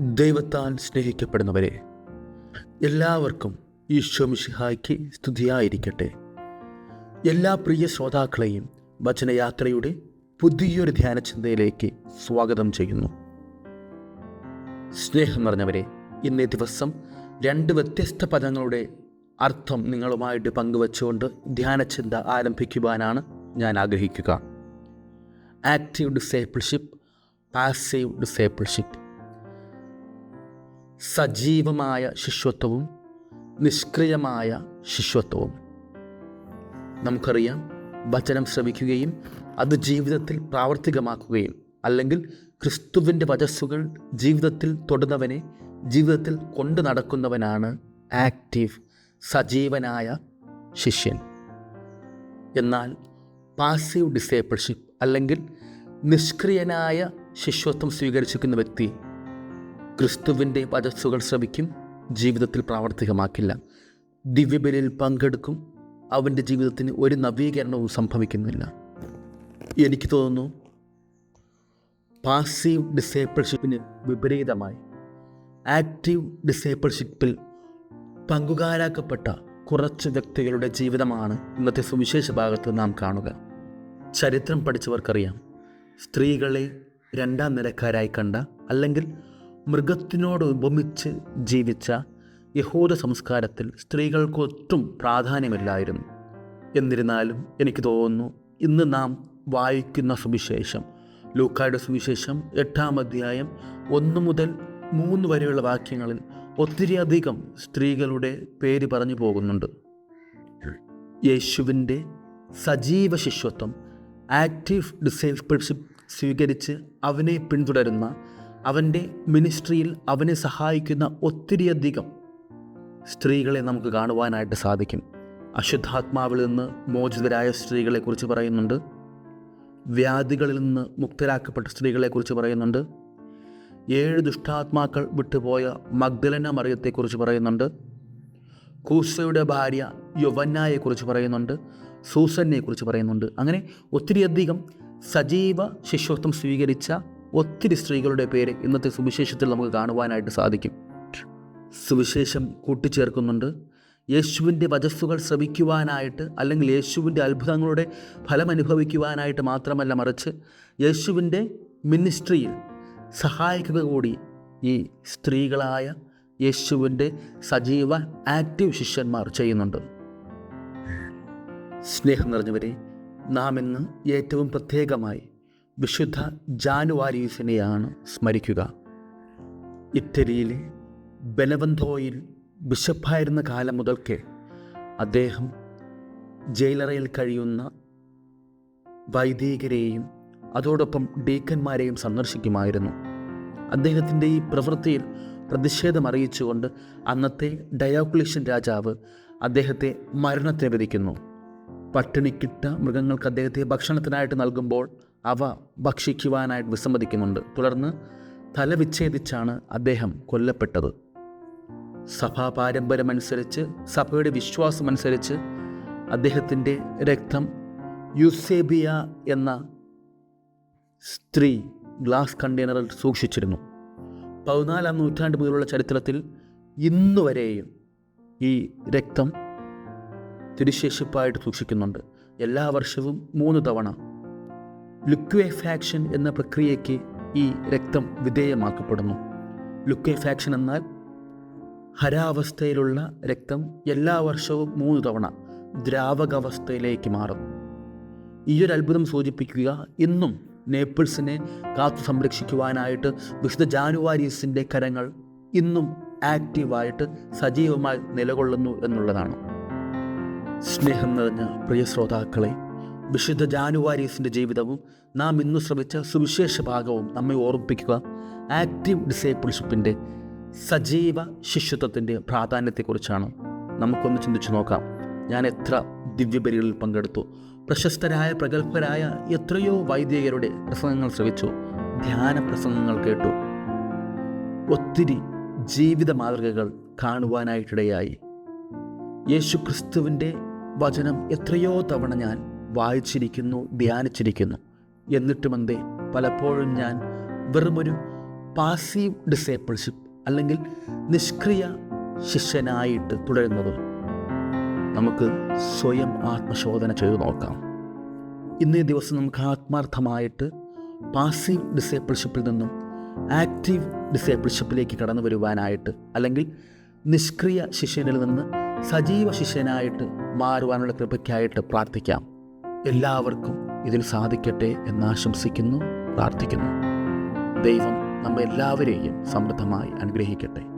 ദൈവത്താൽ സ്നേഹിക്കപ്പെടുന്നവരെ എല്ലാവർക്കും ഈശോ മിഷിഹായ്ക്ക് സ്തുതിയായിരിക്കട്ടെ. എല്ലാ പ്രിയ ശ്രോതാക്കളെയും വചനയാത്രയുടെ പുതിയൊരു ധ്യാനചിന്തയിലേക്ക് സ്വാഗതം ചെയ്യുന്നു. സ്നേഹം നിറഞ്ഞവരെ ഇന്നേ ദിവസം രണ്ട് വ്യത്യസ്ത പദങ്ങളുടെ അർത്ഥം നിങ്ങളുമായിട്ട് പങ്കുവച്ചുകൊണ്ട് ധ്യാനചിന്ത ആരംഭിക്കുവാനാണ് ഞാൻ ആഗ്രഹിക്കുക. Active discipleship passive discipleship. സജീവമായ ശിഷ്യത്വവും നിഷ്ക്രിയമായ ശിഷ്യത്വവും നമുക്കറിയാം വചനം ശ്രമിക്കുകയും അത് ജീവിതത്തിൽ പ്രാവർത്തികമാക്കുകയും അല്ലെങ്കിൽ ക്രിസ്തുവിന്റെ വചസ്സുകൾ ജീവിതത്തിൽ തൊടുന്നവനെ ജീവിതത്തിൽ കൊണ്ടു നടക്കുന്നവനാണ് ആക്റ്റീവ് സജീവനായ ശിഷ്യൻ. എന്നാൽ പാസീവ് ഡിസേപ്പിൾഷിപ്പ് അല്ലെങ്കിൽ നിഷ്ക്രിയനായ ശിഷ്യത്വം സ്വീകരിച്ചിരിക്കുന്ന വ്യക്തി ക്രിസ്തുവിന്റെ വചസ്സുകൾ ശ്രമിക്കും ജീവിതത്തിൽ പ്രാവർത്തികമാക്കില്ല. ദിവ്യബലിയിൽ പങ്കെടുക്കും അവന്റെ ജീവിതത്തിന് ഒരു നവീകരണവും സംഭവിക്കുന്നില്ല. എനിക്ക് തോന്നുന്നു പാസീവ് ഡിസേപ്പിൾഷിപ്പിന് വിപരീതമായി ആക്റ്റീവ് ഡിസേപ്പിൾഷിപ്പിൽ പങ്കുകാരാക്കപ്പെട്ട കുറച്ച് വ്യക്തികളുടെ ജീവിതമാണ് ഇന്നത്തെ സുവിശേഷ ഭാഗത്ത് നാം കാണുക. ചരിത്രം പഠിച്ചവർക്കറിയാം സ്ത്രീകളെ രണ്ടാം നിരക്കാരായി കണ്ട അല്ലെങ്കിൽ മൃഗത്തിനോട് ഉപമിച്ച് ജീവിച്ച യഹൂദ സംസ്കാരത്തിൽ സ്ത്രീകൾക്കൊട്ടും പ്രാധാന്യമില്ലായിരുന്നു. എന്നിരുന്നാലും എനിക്ക് തോന്നുന്നു ഇന്ന് നാം വായിക്കുന്ന സുവിശേഷം ലൂക്കായുടെ സുവിശേഷം എട്ടാം അധ്യായം ഒന്ന് മുതൽ മൂന്ന് വരെയുള്ള വാക്യങ്ങളിൽ ഒത്തിരിയധികം സ്ത്രീകളുടെ പേര് പറഞ്ഞു പോകുന്നുണ്ട്. യേശുവിന്റെ സജീവ ശിഷ്യത്വം ആക്റ്റീവ് ഡിസൈപ്പിൾഷിപ്പ് സ്വീകരിച്ച് അവനെ പിന്തുടരുന്ന അവന്റെ മിനിസ്ട്രിയിൽ അവനെ സഹായിക്കുന്ന ഒത്തിരിയധികം സ്ത്രീകളെ നമുക്ക് കാണുവാനായിട്ട് സാധിക്കും. അശുദ്ധാത്മാവിൽ നിന്ന് മോചിതരായ സ്ത്രീകളെക്കുറിച്ച് പറയുന്നുണ്ട്. വ്യാധികളിൽ നിന്ന് മുക്തരാക്കപ്പെട്ട സ്ത്രീകളെക്കുറിച്ച് പറയുന്നുണ്ട്. ഏഴ് ദുഷ്ടാത്മാക്കൾ വിട്ടുപോയ മഗ്ദലന മറിയത്തെക്കുറിച്ച് പറയുന്നുണ്ട്. കൂസയുടെ ഭാര്യ യുവന്നായെക്കുറിച്ച് പറയുന്നുണ്ട്. സൂസന്നെക്കുറിച്ച് പറയുന്നുണ്ട്. അങ്ങനെ ഒത്തിരിയധികം സജീവ ശിശുത്വം സ്വീകരിച്ച ഒത്തിരി സ്ത്രീകളുടെ പേര് ഇന്നത്തെ സുവിശേഷത്തിൽ നമുക്ക് കാണുവാനായിട്ട് സാധിക്കും. സുവിശേഷം കൂട്ടിച്ചേർക്കുന്നുണ്ട്. യേശുവിന്റെ വചസ്സുകൾ ശ്രവിക്കുവാനായിട്ട് അല്ലെങ്കിൽ യേശുവിന്റെ അത്ഭുതങ്ങളുടെ ഫലം അനുഭവിക്കുവാനായിട്ട് മാത്രമല്ല മറിച്ച് യേശുവിന്റെ മിനിസ്ട്രിയിൽ സഹായിക്കുക കൂടി ഈ സ്ത്രീകളായ യേശുവിന്റെ സജീവ ആക്റ്റീവ് ശിഷ്യന്മാർ ചെയ്യുന്നുണ്ട്. സ്നേഹം നിറഞ്ഞവരെ നാം ഇന്ന് ഏറ്റവും പ്രത്യേകമായി വിശുദ്ധ ജാനുവാരീസിനെയാണ് സ്മരിക്കുക. ഇറ്റലിയിലെ ബെനവന്തോയിൽ ബിഷപ്പായിരുന്ന കാലം മുതൽക്കേ അദ്ദേഹം ജയിലറയിൽ കഴിയുന്ന വൈദികരെയും അതോടൊപ്പം ഡീക്കന്മാരെയും സന്ദർശിക്കുമായിരുന്നു. അദ്ദേഹത്തിന്റെ ഈ പ്രവൃത്തിയിൽ പ്രതിഷേധം അറിയിച്ചുകൊണ്ട് അന്നത്തെ ഡയോക്ലിഷ്യൻ രാജാവ് അദ്ദേഹത്തെ മരണത്തിന് വിധിക്കുന്നു പട്ടിണിക്കിട്ട മൃഗങ്ങൾക്ക് അദ്ദേഹത്തെ ഭക്ഷണത്തിനായിട്ട് നൽകുമ്പോൾ അവ ഭക്ഷിക്കുവാനായിട്ട് വിസമ്മതിക്കുന്നുണ്ട്. തുടർന്ന് തല വിച്ഛേദിച്ചാണ് അദ്ദേഹം കൊല്ലപ്പെട്ടത്. സഭാ പാരമ്പര്യമനുസരിച്ച് സഭയുടെ വിശ്വാസമനുസരിച്ച് അദ്ദേഹത്തിന്റെ രക്തം യുസേബിയ എന്ന സ്ത്രീ ഗ്ലാസ് കണ്ടെയ്നറിൽ സൂക്ഷിച്ചിരുന്നു. പതിനാലാം നൂറ്റാണ്ട് മുതലുള്ള ചരിത്രത്തിൽ ഇന്നുവരെയും ഈ രക്തം തിരുശേഷിപ്പായിട്ട് സൂക്ഷിക്കുന്നുണ്ട്. എല്ലാ വർഷവും മൂന്ന് തവണ ലുക്വേഫാക്ഷൻ എന്ന പ്രക്രിയയ്ക്ക് ഈ രക്തം വിധേയമാക്കപ്പെടുന്നു. ലുക്വേഫാക്ഷൻ എന്നാൽ ഹരാവസ്ഥയിലുള്ള രക്തം എല്ലാ വർഷവും മൂന്ന് തവണ ദ്രാവകാവസ്ഥയിലേക്ക് മാറും. ഈ ഒരു അത്ഭുതം സൂചിപ്പിക്കുക ഇന്നും നേപ്പിൾസിനെ കാത്തു സംരക്ഷിക്കുവാനായിട്ട് വിശുദ്ധ ജാനുവാരീസിന്റെ കരങ്ങൾ ഇന്നും ആക്റ്റീവായിട്ട് സജീവമായി നിലകൊള്ളുന്നു എന്നുള്ളതാണ്. സ്നേഹം നിറഞ്ഞ പ്രിയ ശ്രോതാക്കളെ വിശുദ്ധ ജാനുവാരീസിന്റെ ജീവിതവും നാം ഇന്ന് ശ്രമിച്ച സുവിശേഷ ഭാഗവും നമ്മെ ഓർമ്മിപ്പിക്കുക. ആക്റ്റീവ് ഡിസേബിൾഷിപ്പിന്റെ സജീവ ശിഷ്യത്വത്തിന്റെ പ്രാധാന്യത്തെക്കുറിച്ചാണ് നമുക്കൊന്ന് ചിന്തിച്ചു നോക്കാം. ഞാൻ എത്ര ദിവ്യബലികളിൽ പങ്കെടുത്തു. പ്രശസ്തരായ പ്രഗത്ഭരായ എത്രയോ വൈദികരുടെ പ്രസംഗങ്ങൾ ശ്രവിച്ചു. ധ്യാന പ്രസംഗങ്ങൾ കേട്ടു. ഒത്തിരി ജീവിത മാതൃകകൾ കാണുവാനായിട്ടിടയായി. യേശു ക്രിസ്തുവിന്റെ വചനം എത്രയോ തവണ ഞാൻ വായിച്ചിരിക്കുന്നു ധ്യാനിച്ചിരിക്കുന്നു. എന്നിട്ടുമെന്തേ പലപ്പോഴും ഞാൻ വെറുമൊരു പാസീവ് ഡിസേപ്പിൾഷിപ്പ് അല്ലെങ്കിൽ നിഷ്ക്രിയ ശിഷ്യനായിട്ട് തുടരുന്നത് നമുക്ക് സ്വയം ആത്മശോധന ചെയ്തു നോക്കാം. ഇന്നേ ദിവസം നമുക്ക് ആത്മാർത്ഥമായിട്ട് പാസീവ് ഡിസേപ്പിൾഷിപ്പിൽ നിന്നും ആക്റ്റീവ് ഡിസേപ്പിൾഷിപ്പിലേക്ക് കടന്നു വരുവാനായിട്ട് അല്ലെങ്കിൽ നിഷ്ക്രിയ ശിഷ്യനിൽ നിന്ന് സജീവ ശിഷ്യനായിട്ട് മാറുവാനുള്ള കൃപയ്ക്കായിട്ട് പ്രാർത്ഥിക്കാം. എല്ലാവർക്കും ഇതിൽ സാധിക്കട്ടെ എന്നാശംസിക്കുന്നു പ്രാർത്ഥിക്കുന്നു. ദൈവം നമ്മെല്ലാവരെയും സമൃദ്ധമായി അനുഗ്രഹിക്കട്ടെ.